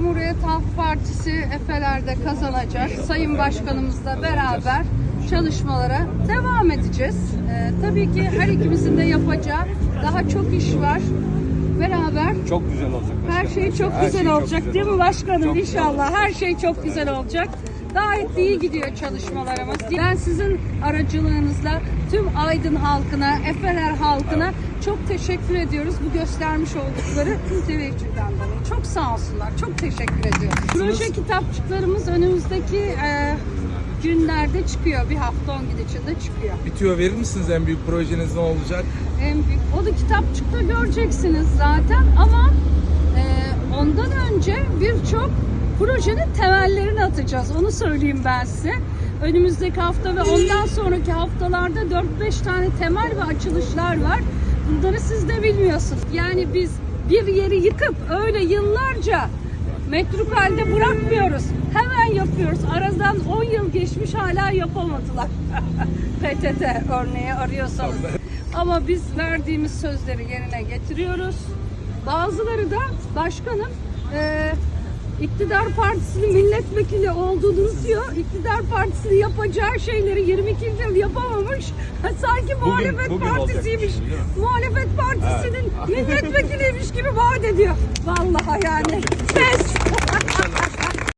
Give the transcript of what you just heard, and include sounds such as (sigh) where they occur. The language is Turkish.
Cumhuriyet Halk Partisi Efeler'de kazanacak. Sayın Başkanımızla beraber çalışmalara devam edeceğiz. Ee, tabii ki her ikimizin de yapacağı daha çok iş var. Beraber Çok güzel olacak. her başkanım. şey çok Her güzel şey çok olacak güzel değil mi başkanım Çok güzel inşallah her şey çok güzel olacak. Gayet iyi gidiyor çalışmalarımız. Ben sizin aracılığınızla tüm Aydın halkına, Efeler halkına çok teşekkür ediyoruz bu göstermiş oldukları teveccühden dolayı. Çok sağ olsunlar. Çok teşekkür ediyoruz. Proje kitapçıklarımız önümüzdeki e, günlerde çıkıyor. Bir hafta on gün içinde çıkıyor. Bir tüyo verir misiniz en büyük projeniz ne olacak? En büyük. O da kitapçıkta göreceksiniz zaten ama e, ondan önce birçok projenin temellerini atacağız. Onu söyleyeyim ben size. Önümüzdeki hafta ve ondan sonraki haftalarda 4-5 tane temel ve açılışlar var. Bunları siz de bilmiyorsunuz. Yani biz bir yeri yıkıp öyle yıllarca metruk halde bırakmıyoruz. Hemen yapıyoruz. Aradan 10 yıl geçmiş hala yapamadılar. (laughs) PTT örneği arıyorsanız. Ama biz verdiğimiz sözleri yerine getiriyoruz. Bazıları da başkanım e, iktidar partisinin milletvekili olduğunu diyor. İktidar partisi yapacağı şeyleri 22 yıl yapamamış. (laughs) Sanki muhalefet bugün partisiymiş. olacakmış, değil mi? Muhalefet partisinin milletvekiliymiş gibi vaat ediyor. Vallahi yani.